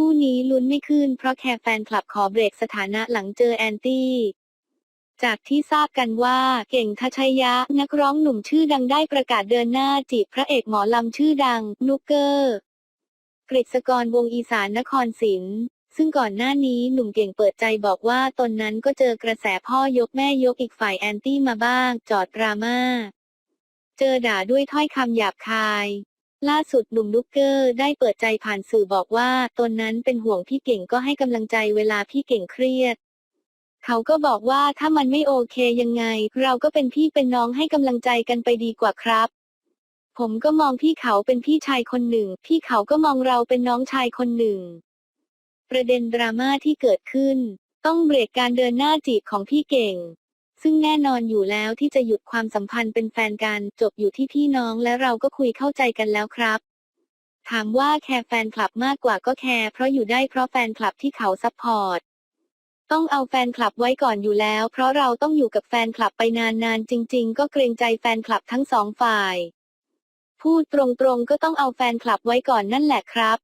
คู่นี้ลุ้นไม่ขึ้นเพราะแคร์แฟนคลับขอเบรกสถานะหลังเจอแอนตี้จากที่ทราบกันว่าเก่งทัชยะ นักร้องหนุ่มชื่อดังได้ประกาศเดินหน้าจีบพระเอกหมอลำชื่อดัง นุกเกอร์ กฤษกรวงอีสานนครศิลป์ซึ่งก่อนหน้านี้หนุ่มเก่งเปิดใจบอกว่าตนนั้นก็เจอกระแสพ่อยกแม่ยกอีกฝ่ายแอนตี้มาบ้าง จอดดราม่า เจอด่าด้วยถ้อยคำหยาบคาย ล่าสุดหนุ่มนุกเกอร์ได้เปิดใจผ่านสื่อบอกว่าตนนั้นเป็นห่วงพี่เก่งก็ให้กำลังใจเวลาพี่เก่งเครียด เขาก็บอกว่าถ้ามันไม่โอเคยังไง เราก็เป็นพี่เป็นน้องให้กำลังใจกันไปดีกว่าครับ ผมก็มองพี่เขาเป็นพี่ชายคนหนึ่ง พี่เขาก็มองเราเป็นน้องชายคนหนึ่ง ประเด็นดราม่าที่เกิดขึ้น ต้องเบรกการเดินหน้าจีบของพี่เก่ง ซึ่งแน่นอนอยู่แล้วที่จะหยุดความสัมพันธ์เป็นแฟนกันจบอยู่ที่พี่น้องและเราก็คุยเข้าใจกันแล้วครับ ถามว่าแคร์แฟนคลับมากกว่าก็แคร์เพราะอยู่ได้เพราะแฟนคลับที่เขาซัพพอร์ตต้องเอาแฟนคลับไว้ก่อนอยู่แล้ว เพราะเราต้องอยู่กับแฟนคลับไปนานๆ จริง ๆ ก็เกรงใจแฟนคลับทั้งสองฝ่าย พูดตรงๆก็ต้องเอาแฟนคลับไว้ก่อนนั่นแหละครับ